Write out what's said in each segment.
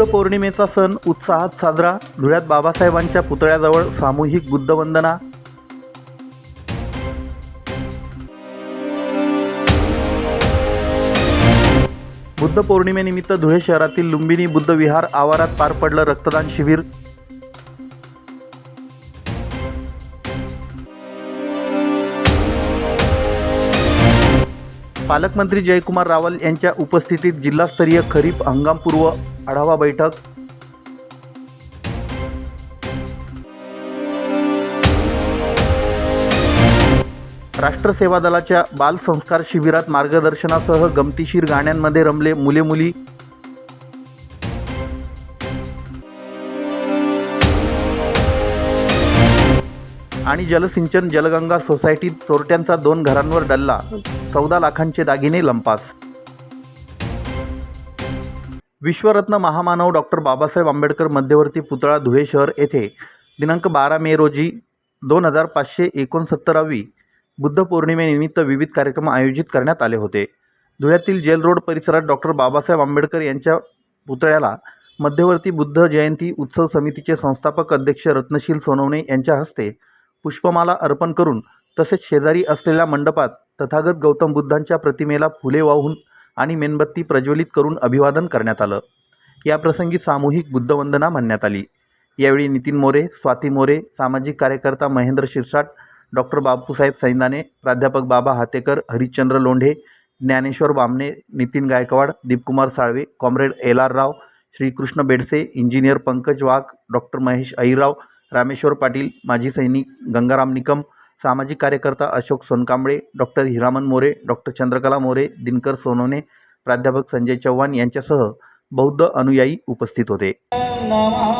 बुद्ध पौर्णिमेचा सण उत्साहात साजरा धुळ्यात बाबासाहेबांच्या पुतळ्याजवळ सामूहिक बुद्धवंदना. बुद्ध पौर्णिमेनिमित्त धुळे शहरातील लुंबिनी बुद्ध विहार आवारात पार पडलं रक्तदान शिबिर. पालकमंत्री जयकुमार रावल यांच्या उपस्थितीत जिल्हास्तरीय खरीप हंगामपूर्व आढावा बैठक. राष्ट्र सेवा दलाच्या बाल संस्कार शिबिरात मार्गदर्शनासह गमतीशीर गाण्यांमध्ये रमले मुले मुली. आणि जलसिंचन जलगंगा सोसायटीत चोरट्यांचा दोन घरांवर डल्ला चौदा लाखांचे दागिने लंपास. विश्वरत्न महामानव डॉक्टर बाबासाहेब आंबेडकर मध्यवर्ती पुतळा धुळे शहर येथे दिनांक बारा मे रोजी दोन हजार पाचशे एकोणसत्तरावी बुद्ध पौर्णिमेनिमित्त विविध कार्यक्रम आयोजित करण्यात आले होते. धुळ्यातील जेल रोड परिसरात डॉक्टर बाबासाहेब आंबेडकर यांच्या पुतळ्याला मध्यवर्ती बुद्ध जयंती उत्सव समितीचे संस्थापक अध्यक्ष रत्नशील सोनवणे यांच्या हस्ते पुष्पमाला अर्पण करून तसेच शेजारी असलेल्या मंडपात तथागत गौतम बुद्धांच्या प्रतिमेला फुले वाहून आणि मेणबत्ती प्रज्वलित करून अभिवादन करण्यात आलं. याप्रसंगी सामूहिक बुद्धवंदना म्हणण्यात आली. यावेळी नितीन मोरे स्वाती मोरे सामाजिक कार्यकर्ता महेंद्र शिरसाट डॉक्टर बापूसाहेब सैंदाने प्राध्यापक Baba Hatekar Harishchandra Londhe Dnyaneshwar Bamne Nitin Gaikwad Deepkumar Salve comrade L R Rao Shrikrishna Bedse engineer Pankaj Wagh doctor Mahesh Ahirrao Rameshwar Patil माजी सैनिक गंगाराम निकम सामाजिक कार्यकर्ता अशोक सोनकांबळे डॉक्टर हिरामन मोरे डॉक्टर चंद्रकला मोरे दिनकर सोनोने प्राध्यापक संजय चव्हाण यांच्यासह बौद्ध अनुयायी उपस्थित होते नमा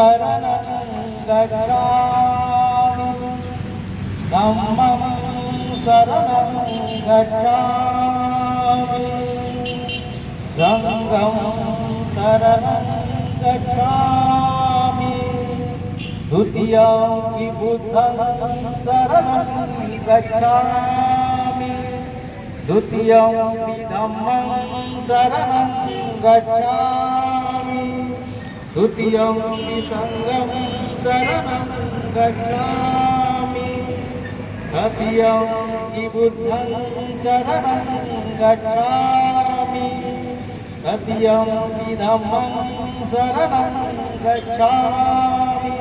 शरणं गच्छामि धम्मं शरणं गच्छामि सङ्गं शरणं गच्छामि द्वितीयं बुद्धं शरणं गच्छामि द्वितीयं धम्मं शरणं गच्छामि द्वितीयं सङ्गं शरणं गच्छामि तृतीयं बुद्धं शरणं गच्छामि तृतीयं धम्मं शरणं गच्छामि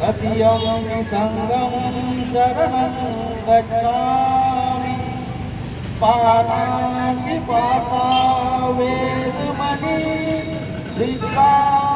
तृतीयं सङ्गं शरणं गच्छामि पाणातिपाता वेदमणि श्रीकापदं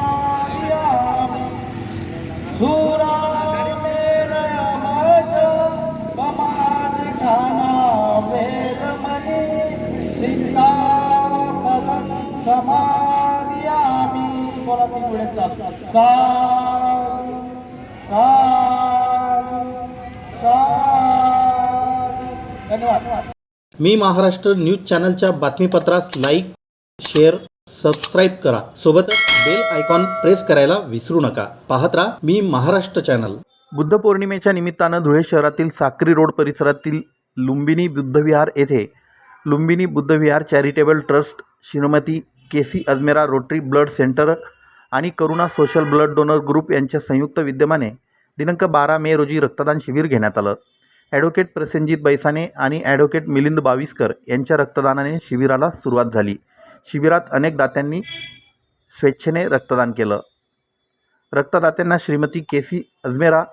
बोला तीन वेळेस धन्यवाद. मी महाराष्ट्र न्यूज चॅनलच्या बातमीपत्रास लाईक शेअर सबस्क्राईब करा. सोबतच बेल आयकॉन प्रेस करायला विसरू नका. पाहत राहा मी महाराष्ट्र चॅनल. बुद्ध पौर्णिमेच्या निमित्तानं धुळे शहरातील साक्री रोड परिसरातील लुंबिनी बुद्धविहार येथे Lumbini Buddhavihar charitable trust Shrimati K C Ajmera Rotary blood centre आणि Karuna social blood donor group यांच्या संयुक्त विद्यमाने दिनांक बारा मे रोजी रक्तदान शिबिर घेण्यात आलं. ॲडव्होकेट प्रसेनजित बैसाने आणि ॲडव्होकेट मिलिंद बाविस्कर यांच्या रक्तदानाने शिबिराला सुरुवात झाली. शिबिरात अनेक दात्यांनी स्वेच्छेने रक्तदान केलं. रक्तदात्यांना Shrimati K C Ajmera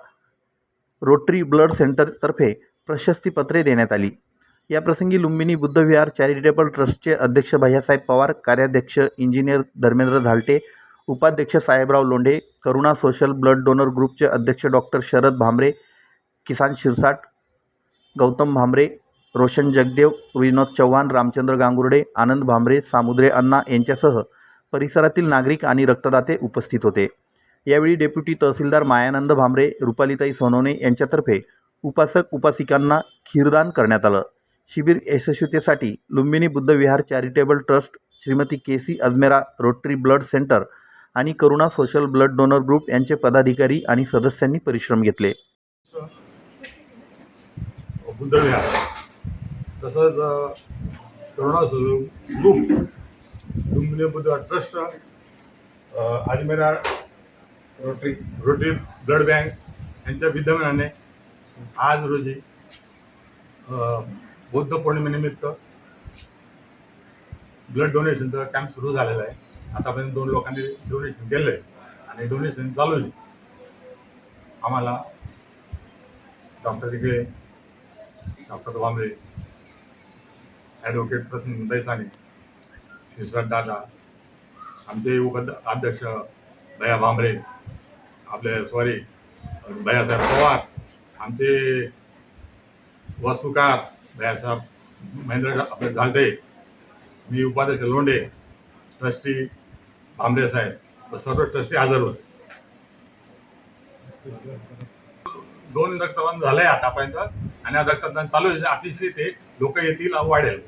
Rotary blood सेंटरतर्फे प्रशस्तीपत्रे देण्यात आली. याप्रसंगी लुंबिनी बुद्धविहार चॅरिटेबल ट्रस्टचे अध्यक्ष भैयासाहेब पवार कार्याध्यक्ष इंजिनियर धर्मेंद्र झालटे उपाध्यक्ष Sahebrao Londhe Karuna social blood donor ग्रुपचे अध्यक्ष डॉक्टर शरद भांबरे किसान शिरसाट गौतम भांबरे रोशन जगदेव विनोद चव्हाण रामचंद्र गांगुर्डे आनंद भांबरे सामुद्रे अण्णा यांच्यासह परिसरातील नागरिक आणि रक्तदाते उपस्थित होते. यावेळी डेप्युटी तहसीलदार मायानंद भांबरे रुपालिताई सोनवणे यांच्यातर्फे उपासक उपासिकांना खीरदान करण्यात आलं. शिबिर यशस्वीतेसाठी Lumbini Buddhavihar charitable trust Shrimati K C Ajmera Rotary blood centre आणि Karuna social blood donor group यांचे पदाधिकारी आणि सदस्यांनी परिश्रम घेतले. बुद्धविहार तसंच Karuna group Lumbini Buddhavihar trust Ajmera Rotary Rotary blood bank यांच्या विद्यमानाने आज रोजी बौद्ध पौर्णिमेनिमित्त ब्लड डोनेशनचा कॅम्प सुरू झालेला आहे. आतापर्यंत दोन लोकांनी डोनेशन केलं आहे आणि डोनेशन चालू आहे. आम्हाला doctor Igale doctor Wamble advocate Prasanna Daisane Shirsat Dada आमचे अध्यक्ष भया भांबरे आपले सॉरी भयासाहेब पवार आमचे वास्तुकार रायसाहेब महेंद्र आपले घालते मी उपाध्यक्ष लोंढे ट्रस्टी भांबरे साहेब सर्व ट्रस्टी हजर होते. दोन रक्तदान झालंय आतापर्यंत आणि आता रक्तदान चालू आहे. अतिशय ते लोक येतील वाढेल.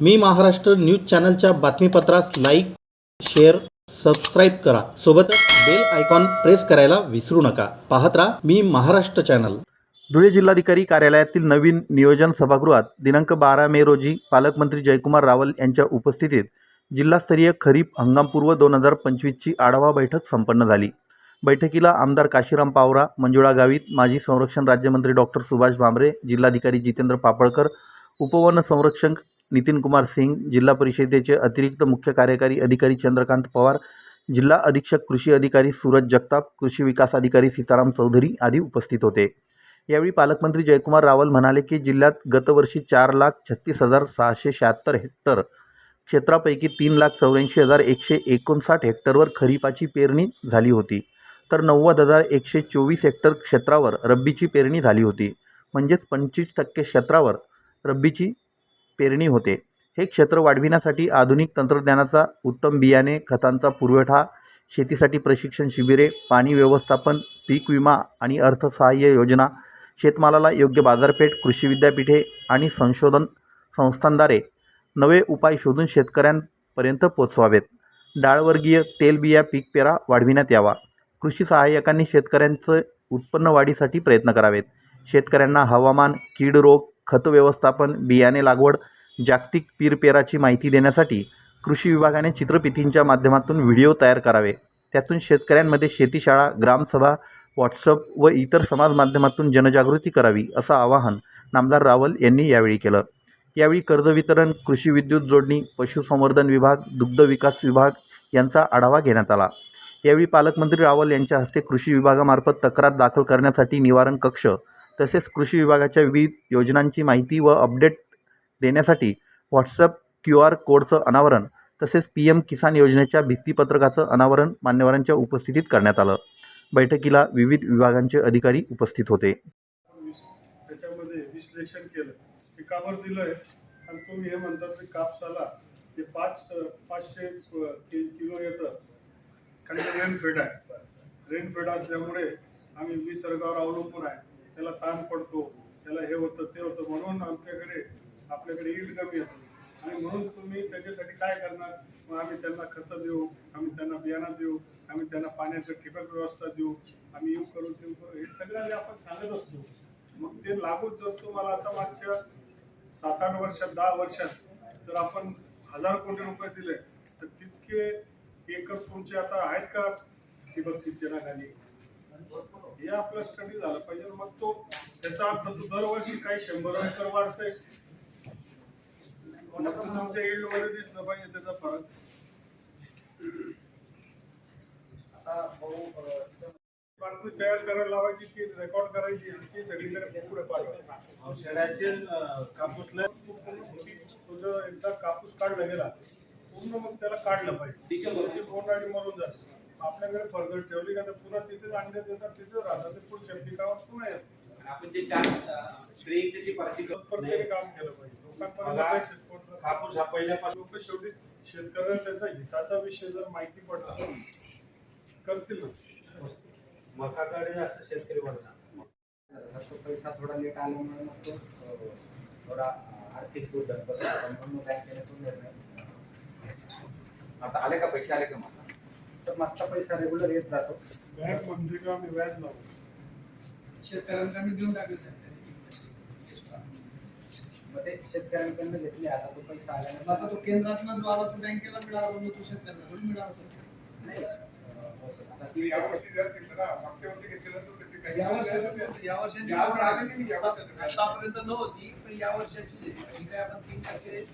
मी महाराष्ट्र न्यूज चॅनलच्या बातमीपत्रास लाईक शेअर सबस्क्राईब करा. सोबतच बेल आयकॉन प्रेस करायला विसरू नका. पाहत राहा मी महाराष्ट्र चॅनल. धुळे जिल्हाधिकारी कार्यालयातील नवीन नियोजन सभागृहात दिनांक बारा मे रोजी पालकमंत्री जयकुमार रावल यांच्या उपस्थितीत जिल्हास्तरीय खरीप हंगामपूर्व दोन हजार पंचवीसची आढावा बैठक संपन्न झाली. बैठकीला आमदार काशीराम पावरा मंजुळा गावित माजी संरक्षण राज्यमंत्री डॉक्टर सुभाष भामरे जिल्हाधिकारी जितेंद्र पापळकर उपवन संरक्षक नितीन कुमार सिंग जिल्हा परिषदेचे अतिरिक्त मुख्य कार्यकारी अधिकारी चंद्रकांत पवार जिल्हा अधीक्षक कृषी अधिकारी सूरज जगताप कृषी विकास अधिकारी सीताराम चौधरी आदी उपस्थित होते. यावेळी पालकमंत्री जयकुमार रावल म्हणाले की जिल्ह्यात गतवर्षी चार लाख छत्तीस हजार सहाशे शहात्तर हेक्टर क्षेत्रापैकी तीन लाख चौऱ्याऐंशी हजार एकशे एकोणसाठ हेक्टरवर खरीपाची पेरणी झाली होती. तर नव्वद हजार एकशे चोवीस हेक्टर क्षेत्रावर रब्बीची पेरणी झाली होती. म्हणजेच पंचवीस टक्के क्षेत्रावर रब्बीची पेरणी होते. हे क्षेत्र वाढविण्यासाठी आधुनिक तंत्रज्ञानाचा उत्तम बियाणे खतांचा पुरवठा शेतीसाठी प्रशिक्षण शिबिरे पाणी व्यवस्थापन पीक विमा आणि अर्थसहाय्य योजना शेतमालाला योग्य बाजारपेठ कृषी विद्यापीठे आणि संशोधन संस्थांद्वारे नवे उपाय शोधून शेतकऱ्यांपर्यंत पोचवावेत. डाळवर्गीय तेलबिया पीक पेरा वाढविण्यात यावा. कृषी सहाय्यकांनी शेतकऱ्यांचं उत्पन्न वाढीसाठी प्रयत्न करावेत. शेतकऱ्यांना हवामान कीड रोग खत व्यवस्थापन बियाणे लागवड जागतिक पीरपेराची माहिती देण्यासाठी कृषी विभागाने चित्रफितींच्या माध्यमातून व्हिडिओ तयार करावे. त्यातून शेतकऱ्यांमध्ये शेतीशाळा ग्रामसभा व्हॉट्सअप व इतर समाज माध्यमातून जनजागृती करावी असं आवाहन नामदार रावल यांनी यावेळी केलं. यावेळी कर्ज वितरण कृषी विद्युत जोडणी पशुसंवर्धन विभाग दुग्ध विकास विभाग यांचा आढावा घेण्यात आला. यावेळी पालकमंत्री रावल यांच्या हस्ते कृषी विभागामार्फत तक्रार दाखल करण्यासाठी निवारण कक्ष तसेच कृषी विभागाच्या विविध योजनांची माहिती व अपडेट देण्यासाठी व्हॉट्सअप क्यू आर कोडचं अनावरण तसेच पी एम किसान योजनेच्या भित्तीपत्रकाचं अनावरण मान्यवरांच्या उपस्थितीत करण्यात आलं. बैठकीला विविध विभागांचे अधिकारी उपस्थित होते. त्याच्यामध्ये विश्लेषण केलं. पिकावर दिलंय. आणि तुम्ही हे म्हणतात की कापसाला ते पाच पाचशे किलो येतं. कारण ते रेनफेड आहे. रेनफेड असल्यामुळे आम्ही निसर्गावर अवलंबून आहे. त्याला ताण पडतो. त्याला हे होतं ते होतं म्हणून आमच्याकडे आपल्याकडे ईड कमी येतो. आणि म्हणून तुम्ही त्याच्यासाठी काय करणार? मग आम्ही त्यांना खतं देऊ. आम्ही त्यांना बियाणं देऊ. आम्ही त्यांना पाण्याचं ठिबक व्यवस्था देऊ आम्ही येऊ करू ते करू. हे सगळं आपण सांगत असतो मग ते लागू जर तुम्हाला आता मागच्या सात आठ वर्षात दहा वर्षात जर आपण हजार कोटी रुपये दिले तर तितके एकर तुमचे आता आहेत का ठिबक सिंचनाखाली हे आपला स्टडी झाला पाहिजे. मग तो त्याचा अर्थ तो दरवर्षी काही शंभर एकर वाढतंय. तुमच्या yield वगैरे दिसलं पाहिजे त्याचा फरक? बातमी तयार करायला लावायची ती रेकॉर्ड करायची आणि ती सगळीकडे पुढे पाठवायची शेळ्याचे कापूसला तो जो एकदा कापूस काढला गेला पूर्ण मग त्याला काढलं पाहिजे. बोंडाळी मरून जाते. आपल्याकडे ठेवली का तर पुन्हा तिथेच अंडे देतात तिथेच राहतात. ते पुढच्या पिकावर पुन्हा येतात. आपण जे चार स्प्रेची शिफारशी करतो. प्रत्येकाने काम केलं पाहिजे. लोकांपर्यंत. कापूस हा पहिल्यापासून शेवटी शेतकऱ्याला त्याचा हिताचा विषय जर माहिती पडला करतील मकाकडे जास्त शेतकरी बनणार. जसा तो पैसा थोडा लेट आल्यामुळे मग तो थोडा आर्थिक दुर्धर बसला. म्हणून मग बँकेने तो निर्णय. आता आले का पैसे? आले का मला सर मागचा पैसा रेग्युलर येत जातो. बँक म्हणजे का आम्ही व्याज लावू? शेतकऱ्यांकडे देऊन टाकले मग ते शेतकऱ्यांकडनं घेतले आता तो पैसा आल्यानंतर आता तो केंद्रातनं जो आला तो बँकेला मिळाला म्हणून तो शेतकऱ्यांना मिळाला सर. नाही, आतापर्यंत नव्हती पण या वर्षाची काय आपण तीन टक्के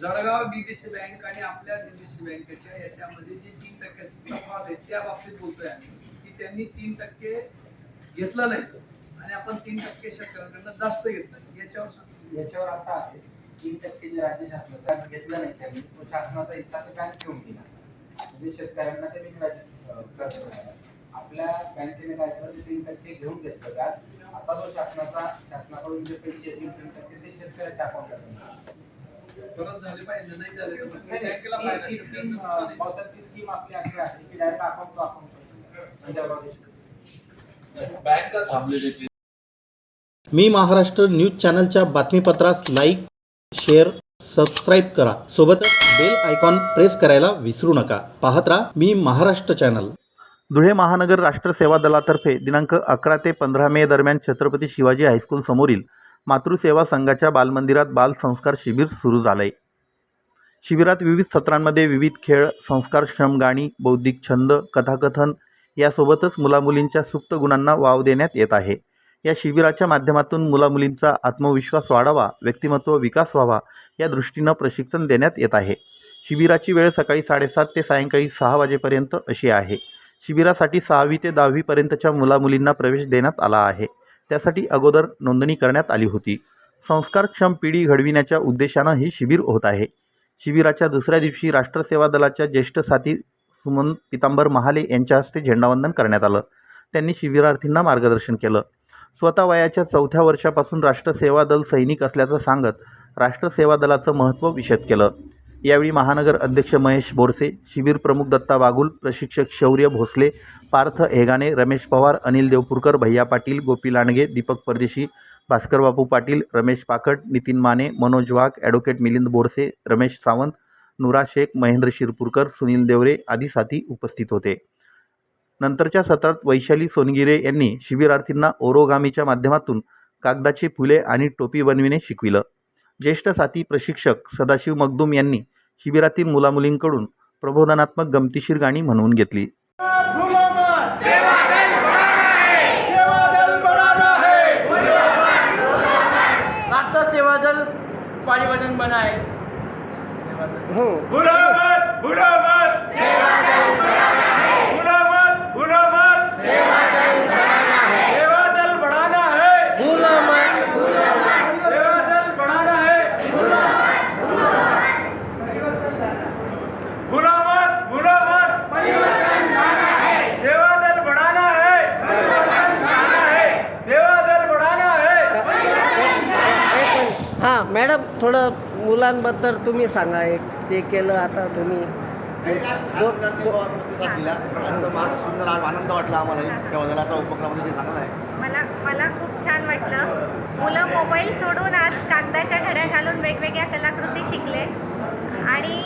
जळगाव बीबीसी बँक आणि आपल्या बीबीसी बँकेच्या याच्यामध्ये जी तीन टक्क्याची तफात आहे त्या बाबतीत बोलतोय की त्यांनी तीन टक्के घेतलं नाही. आणि आपण तीन टक्के शेतकऱ्यांकडनं जास्त घेतलं याच्यावर याच्यावर असं आहे तीन टक्के जे राज्य शासनाचं घेतलं नाही त्यांनी. तो शासनाचा हिस्सा तो बँक ठेवून दिला म्हणजे शेतकऱ्यांना ते मिळालं आपल्या बँकेने काय केलं? ते तीन टक्के घेऊन घेतलं. व्याज आता जो शासनाचा शासनाकडून जे पैसे येतील तीन टक्के ते शेतकऱ्याच्या अकाउंटला परत झाले पाहिजे नाही झाले तर मग बँकेला ती- फायदा ती स्कीम ती आपली अशी आहे की डायरेक्ट अकाउंट टू अकाउंट मी महाराष्ट्र न्यूज चॅनलच्या बातमीपत्रास लाईक शेअर सबस्क्राईब करा. सोबतच बेल आयकॉन प्रेस करायला विसरू नका. पाहत राहा मी महाराष्ट्र चॅनल धुळे महानगर राष्ट्र सेवा दलातर्फे दिनांक अकरा ते पंधरा मे दरम्यान छत्रपती शिवाजी हायस्कूल समोरील मातृसेवा संघाच्या बालमंदिरात बाल संस्कार शिबिर सुरू झालंय. शिबिरात विविध सत्रांमध्ये विविध खेळ संस्कारक्षम गाणी बौद्धिक छंद कथाकथन यासोबतच मुलामुलींच्या सुप्त गुणांना वाव देण्यात येत आहे. या शिबिराच्या माध्यमातून मुलामुलींचा आत्मविश्वास वाढावा व्यक्तिमत्व विकास व्हावा या दृष्टीनं प्रशिक्षण देण्यात येत आहे. शिबिराची वेळ सकाळी साडेसात ते सायंकाळी सहा वाजेपर्यंत अशी आहे. शिबिरासाठी सहावी ते दहावीपर्यंतच्या मुलामुलींना प्रवेश देण्यात आला आहे. त्यासाठी अगोदर नोंदणी करण्यात आली होती. संस्कारक्षम पिढी घडविण्याच्या उद्देशानं ही शिबिर होत आहे. शिबिराच्या दुसऱ्या दिवशी राष्ट्रसेवा दलाच्या ज्येष्ठ साथी सुमन पितांबर महाले यांच्या हस्ते झेंडावंदन करण्यात आलं. त्यांनी शिबिरार्थींना मार्गदर्शन केलं. स्वतः वयाच्या चौथ्या वर्षापासून राष्ट्रसेवा दल सैनिक असल्याचं सांगत राष्ट्रसेवा दलाचं महत्त्व विशद केलं. यावेळी महानगर अध्यक्ष महेश बोरसे शिबिर प्रमुख दत्ता वाघुल प्रशिक्षक शौर्य भोसले पार्थ हेगाणे रमेश पवार अनिल देवपूरकर भैया पाटील गोपी लांडगे दीपक परदेशी भास्कर बापू पाटील रमेश पाकट नितीन माने मनोज वाघ ॲडव्होकेट मिलिंद बोरसे रमेश सावंत नुरा शेख महेंद्र शिरपूरकर सुनील देवरे आदी साथी उपस्थित होते. नंतरच्या सत्रात वैशाली सोनगिरे यांनी शिबिरार्थींना ओरोगामीच्या माध्यमातून कागदाची फुले आणि टोपी बनविणे शिकविलं. ज्येष्ठ साथी प्रशिक्षक सदाशिव मगदूम यांनी शिबिरातील मुलामुलींकडून प्रबोधनात्मक गमतीशीर गाणी म्हणवून घेतली. भूलो मत सेवा दल बढ़ाना है राष्ट्र सेवा दल परिवर्तन बनाए बुरामत बुरामत सेवा दल बढ़ाना है बुरामत बुरामत सेवा दल बढ़ाना है सेवा दल बढ़ाना है सेवा दल बढ़ाना है बुरामत बुरामत परिवर्तन लाना है सेवा दल बढ़ाना है परिवर्तन लाना है सेवा दल बढ़ाना है हां मॅडम थोडं मुलांबद्दल तुम्ही सांगा एक ते केलं आता तुम्ही. प्रतिसाद दिला. सुंदर आनंद वाटला आम्हाला उपक्रम म्हणजे चांगला आहे. मला मला खूप छान वाटलं. मुलं मोबाईल सोडून आज कागदाच्या घड्या घालून वेगवेगळ्या कलाकृती शिकले. आणि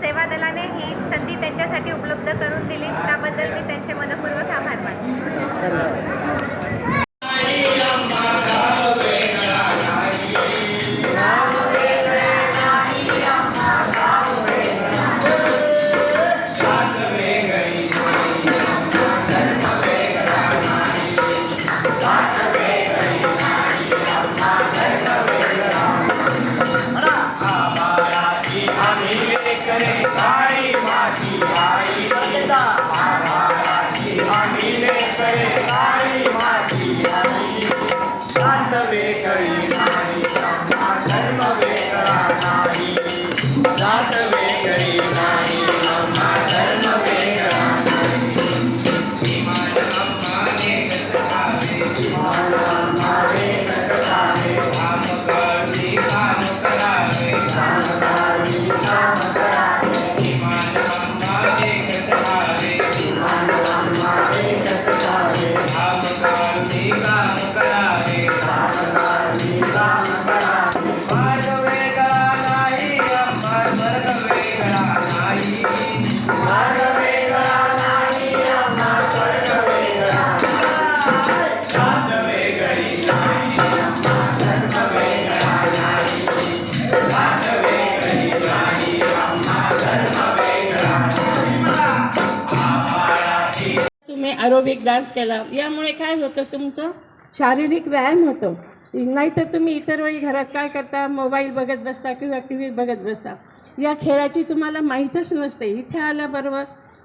सेवा दलाने ही संधी त्यांच्यासाठी उपलब्ध करून दिली. त्याबद्दल मी त्यांचे मनपूर्वक आभार मानते. धन्यवाद शांत डान्स केला. यामुळे काय होतं तुमचं? शारीरिक व्यायाम होतो. नाहीतर तुम्ही इतर वेळी घरात काय करता? मोबाईल बघत बसता किंवा टी व्ही बघत बसता. या खेळाची तुम्हाला माहीतच नसते. इथे आल्याबरोबर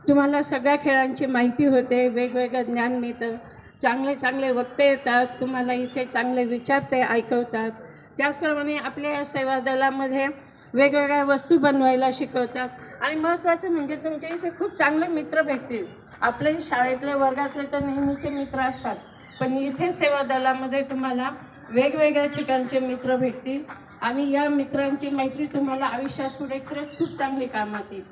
तुम्हाला सगळ्या खेळांची माहिती होते. वेगवेगळं ज्ञान मिळतं. चांगले चांगले वक्ते येतात. तुम्हाला इथे चांगले विचार ते ऐकवतात. त्याचप्रमाणे आपल्या या सेवा दलामध्ये वेगवेगळ्या वस्तू बनवायला शिकवतात. आणि महत्त्वाचं म्हणजे तुमच्या इथे खूप चांगले मित्र भेटतील. आपले शाळेतले वर्गातले तर नेहमीचे मित्र असतात. पण इथे सेवा दलामध्ये तुम्हाला वेगवेगळ्या ठिकाणचे मित्र भेटतील. आणि या मित्रांची मैत्री तुम्हाला आयुष्यात पुढे खरंच खूप चांगली कामात येईल.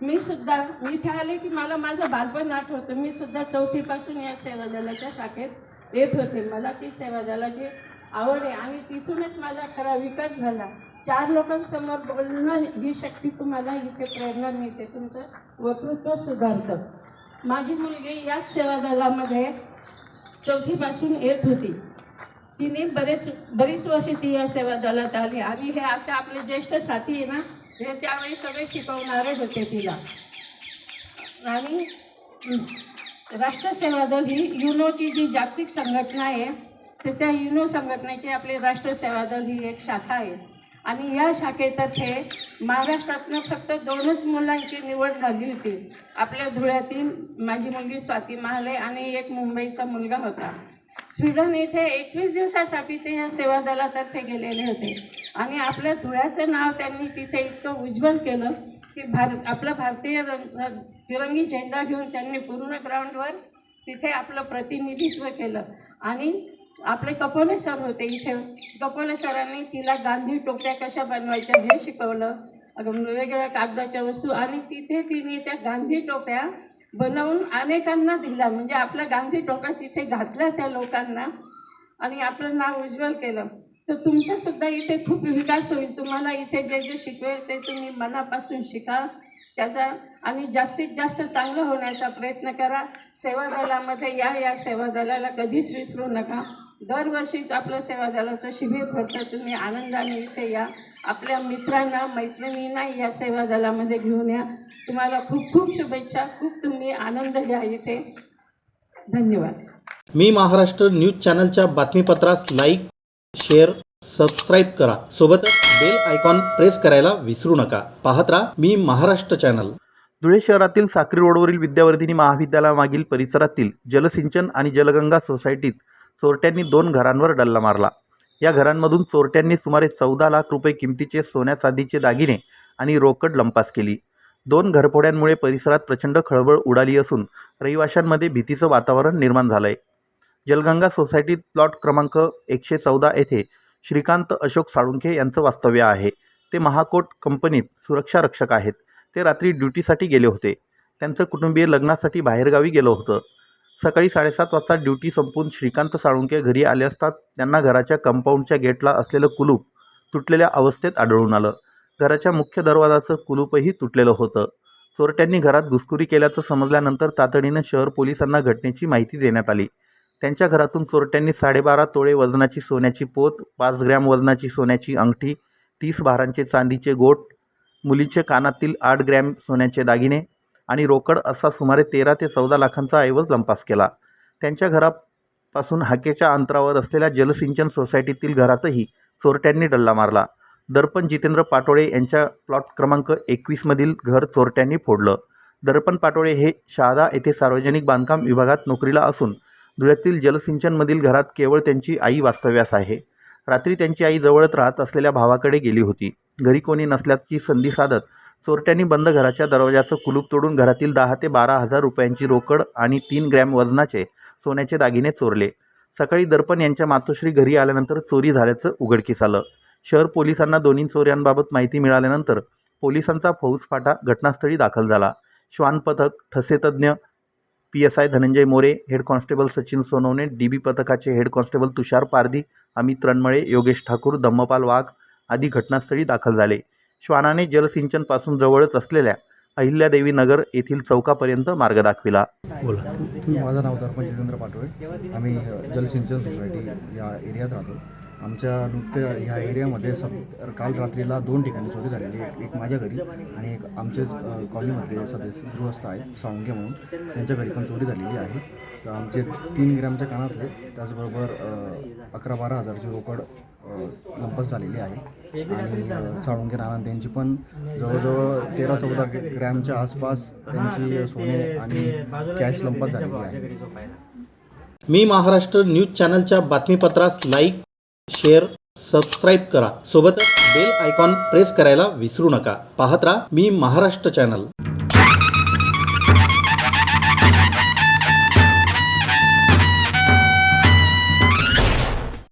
मी सुद्धा मी इथे आले की मला माझं बालपण आठवतं. मी सुद्धा चौथीपासून या सेवा दलाच्या शाखेत येत होते. मला ती सेवा दलाची आवड आहे. आणि तिथूनच माझा खरा विकास झाला. चार लोकांसमोर बोलणं ही शक्ती तुम्हाला इथे प्रेरणा मिळते. तुमचं वक्तृत्व सुधारतं. माझी मुलगी याच सेवा दलामध्ये चौथीपासून येत होती. तिने बरेच बरीच वर्ष ती या सेवा दलात आली आणि हे आता आपले ज्येष्ठ साथी आहे ना हे त्यावेळी सगळे शिकवणारे होते तिला. आणि राष्ट्र सेवा दल ही युनोची जी जागतिक संघटना आहे तर त्या युनो संघटनेची आपली राष्ट्र सेवा दल ही एक शाखा आहे. आणि या शाखेतर्फे महाराष्ट्रातनं फक्त दोनच मुलांची निवड झाली होती. आपल्या धुळ्यातील माझी मुलगी स्वाती महाले आणि एक मुंबईचा मुलगा होता. स्वीडन येथे एकवीस दिवसासाठी ते या सेवा दलातर्फे गेलेले होते. आणि आपल्या धुळ्याचं नाव त्यांनी तिथे इतकं उज्ज्वल केलं की भारत आपला भारतीय रंग तिरंगी झेंडा घेऊन त्यांनी पूर्ण ग्राउंडवर तिथे आपलं प्रतिनिधित्व केलं. आणि आपले कपोले सर होते इथे. कपोले सरांनी तिला गांधी टोप्या कशा बनवायच्या हे शिकवलं. अगं वेगवेगळ्या कागदाच्या वस्तू आणि तिथे तिने त्या गांधी टोप्या बनवून अनेकांना दिला म्हणजे आपल्या गांधी टोप्या तिथे घातल्या त्या लोकांना आणि आपलं नाव उज्ज्वल केलं. तर तुमच्यासुद्धा इथे खूप विकास होईल. तुम्हाला इथे जे जे शिकवेल ते तुम्ही मनापासून शिका. त्याचा आणि जास्तीत जास्त चांगलं होण्याचा प्रयत्न करा. सेवा दलामध्ये या या सेवा दलाला कधीच विसरू नका. दरवर्षीच आपलं सेवा दलाचं शिबिर भरतं तुम्ही आनंदाने इथे या. आपल्या मित्रांना मैत्रिणींना या सेवा दलामध्ये घेऊन या. तुम्हाला खूप खूप शुभेच्छा. खूप तुम्ही आनंद घ्या इथे. धन्यवाद. मी महाराष्ट्र न्यूज चॅनलच्या बातमीपत्रास लाईक शेअर सबस्क्राईब करा. सोबतच बेल आयकॉन प्रेस करायला विसरू नका. पाहत राहा मी महाराष्ट्र चॅनल. धुळे शहरातील साक्री रोडवरील विद्यावर्धिनी महाविद्यालयामागील परिसरातील जलसिंचन आणि जलगंगा सोसायटीत चोरट्यांनी दोन घरांवर डल्ला मारला. या घरांमधून चोरट्यांनी सुमारे चौदा लाख रुपये किमतीचे सोन्या दागिने आणि रोकड लंपास केली. दोन घरफोड्यांमुळे परिसरात प्रचंड खळबळ उडाली असून रहिवाशांमध्ये भीतीचं वातावरण निर्माण झालं आहे जलगंगा सोसायटीत प्लॉट क्रमांक एकशे चौदा येथे श्रीकांत अशोक साळुंखे यांचं वास्तव्य आहे. ते महाकोट कंपनीत सुरक्षा रक्षक आहेत. ते रात्री ड्युटीसाठी गेले होते. त्यांचं कुटुंबीय लग्नासाठी बाहेरगावी गेलं होतं. सकाळी साडेसात वाजता ड्युटी संपून श्रीकांत साळुंके घरी आले असतात त्यांना घराच्या कंपाऊंडच्या गेटला असलेलं कुलूप तुटलेल्या अवस्थेत आढळून आलं. घराच्या मुख्य दरवाजाचं कुलूपही तुटलेलं होतं. चोरट्यांनी घरात घुसखोरी केल्याचं समजल्यानंतर तातडीनं शहर पोलिसांना घटनेची माहिती देण्यात आली. त्यांच्या घरातून चोरट्यांनी साडेबारा तोळे वजनाची सोन्याची पोत पाच ग्रॅम वजनाची सोन्याची अंगठी तीस भारांचे चांदीचे गोट मुलीचे कानातील आठ ग्रॅम सोन्याचे दागिने आणि रोकड असा सुमारे तेरा ते चौदा लाखांचा ऐवज लंपास केला. त्यांच्या घरापासून हाकेच्या अंतरावर असलेल्या जलसिंचन सोसायटीतील घरातही चोरट्यांनी डल्ला मारला. दर्पण जितेंद्र पाटोळे यांच्या प्लॉट क्रमांक एकवीसमधील घर चोरट्यांनी फोडलं. दर्पण पाटोळे हे शहादा येथे सार्वजनिक बांधकाम विभागात नोकरीला असून धुळ्यातील जलसिंचनमधील घरात केवळ त्यांची आई वास्तव्यास आहे. रात्री त्यांची आई जवळच राहत असलेल्या भावाकडे गेली होती. घरी कोणी नसल्याची संधी साधत चोरट्यांनी बंद घराच्या दरवाजाचं कुलूप तोडून घरातील दहा ते बारा हजार रुपयांची रोकड आणि तीन ग्रॅम वजनाचे सोन्याचे दागिने चोरले. सकाळी दर्पण यांच्या मातोश्री घरी आल्यानंतर चोरी झाल्याचं उघडकीस आलं. शहर पोलिसांना दोन्ही चोऱ्यांबाबत माहिती मिळाल्यानंतर पोलिसांचा फौजफाटा घटनास्थळी दाखल झाला. श्वान पथक ठसेतज्ञ P S I Dhananjay More head constable Sachin Sonawane D B पथकाचे हेड कॉन्स्टेबल तुषार पारधी अमित रणमळे योगेश ठाकूर धम्मपाल वाघ आदी घटनास्थळी दाखल झाले. श्वानाने जलसिंचनपासून जवळच असलेल्या अहिल्यादेवी नगर येथील चौकापर्यंत मार्ग दाखविला. माझं नाव दर्पण जितेंद्र पाटोळे. आम्ही जलसिंचन सोसायटी या एरियात राहतो. आमच्या नुकत्या ह्या एरियामध्ये सब काल रात्रीला दोन ठिकाणी चोरी झालेली आहे. एक एक माझ्या घरी आणि एक आमचेच अ, कॉलनीमधले सदस्य गृहस्थ आहेत सावंगे म्हणून. त्यांच्या घरी पण चोरी झालेली आहे. तर आमचे तीन ग्रॅमच्या कानातले त्याचबरोबर अकरा बारा हजारची रोकड अ, लंपस झालेली आहे. आणि नाना त्यांची पण जवळजवळ तेरा चौदा ग्रॅमच्या आसपास त्यांची सोने आणि कॅश लंपत झालेली आहे. मी महाराष्ट्र न्यूज चॅनलच्या बातमीपत्रास लाईक शेअर सबस्क्राईब करा. सोबतच बेल आयकॉन प्रेस करायला विसरू नका. पाहत राहा मी महाराष्ट्र चॅनल.